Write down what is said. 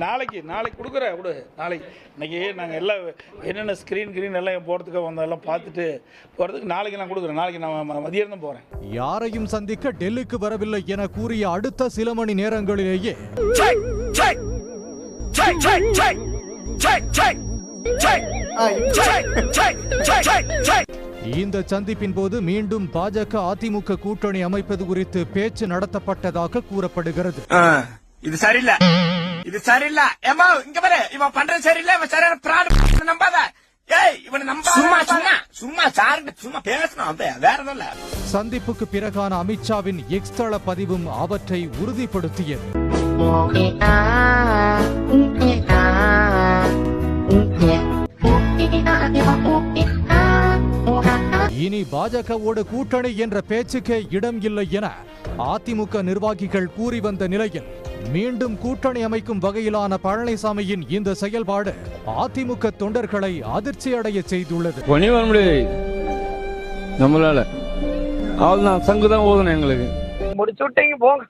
நாளைக்கு நாளைக்கு கொடுக்குறேன் விடு நாளைக்கு இன்னைக்கு நாங்கள் எல்லாம் என்னென்ன ஸ்க்ரீன் கிரீன் எல்லாம் போகிறதுக்கு வந்ததெல்லாம் பார்த்துட்டு போகிறதுக்கு நாளைக்கு நான் கொடுக்குறேன் நாளைக்கு நான் மதியம் தான் போகிறேன் யாரையும் சந்திக்க டெல்லிக்கு வரவில்லை என கூறிய அடுத்த சில மணி நேரங்களிலேயே இந்த சந்திப்பின் போது மீண்டும் பாஜக அதிமுக கூட்டணி அமைப்பது குறித்து பேச்சு நடத்தப்பட்டதாக கூறப்படுகிறது இது சரியில்லை இது சரியில்லை. ஏமா இங்க பாரு. இவன் பண்றது சரியில்லை. இவன் சரியான பிராணம் நம்பாத. ஏய் இவனை நம்ப சும்மா சும்மா. சும்மா சாரு சும்மா பேசணும். அந்த வேற இல்ல. சந்திப்புக்கு பிறகான அமித்ஷாவின் எக்ஸ் தள பதிவும் அவற்றை உறுதிப்படுத்தியது. இனி பாஜகவோடு கூட்டணி என்ற பேச்சுக்கே இடம் இல்லை என அதிமுக நிர்வாகிகள் கூறி வந்த நிலையில் மீண்டும் கூட்டணி அமைக்கும் வகையிலான பழனிசாமியின் இந்த செயல்பாடு அதிமுக தொண்டர்களை அதிர்ச்சியடைய செய்துள்ளது. பணி வர முடியாது. நம்மளால. அவ்வளவுதான் சங்கு தான் ஓதணும் எங்களுக்கு. முடிச்சு விட்டீங்க போங்க.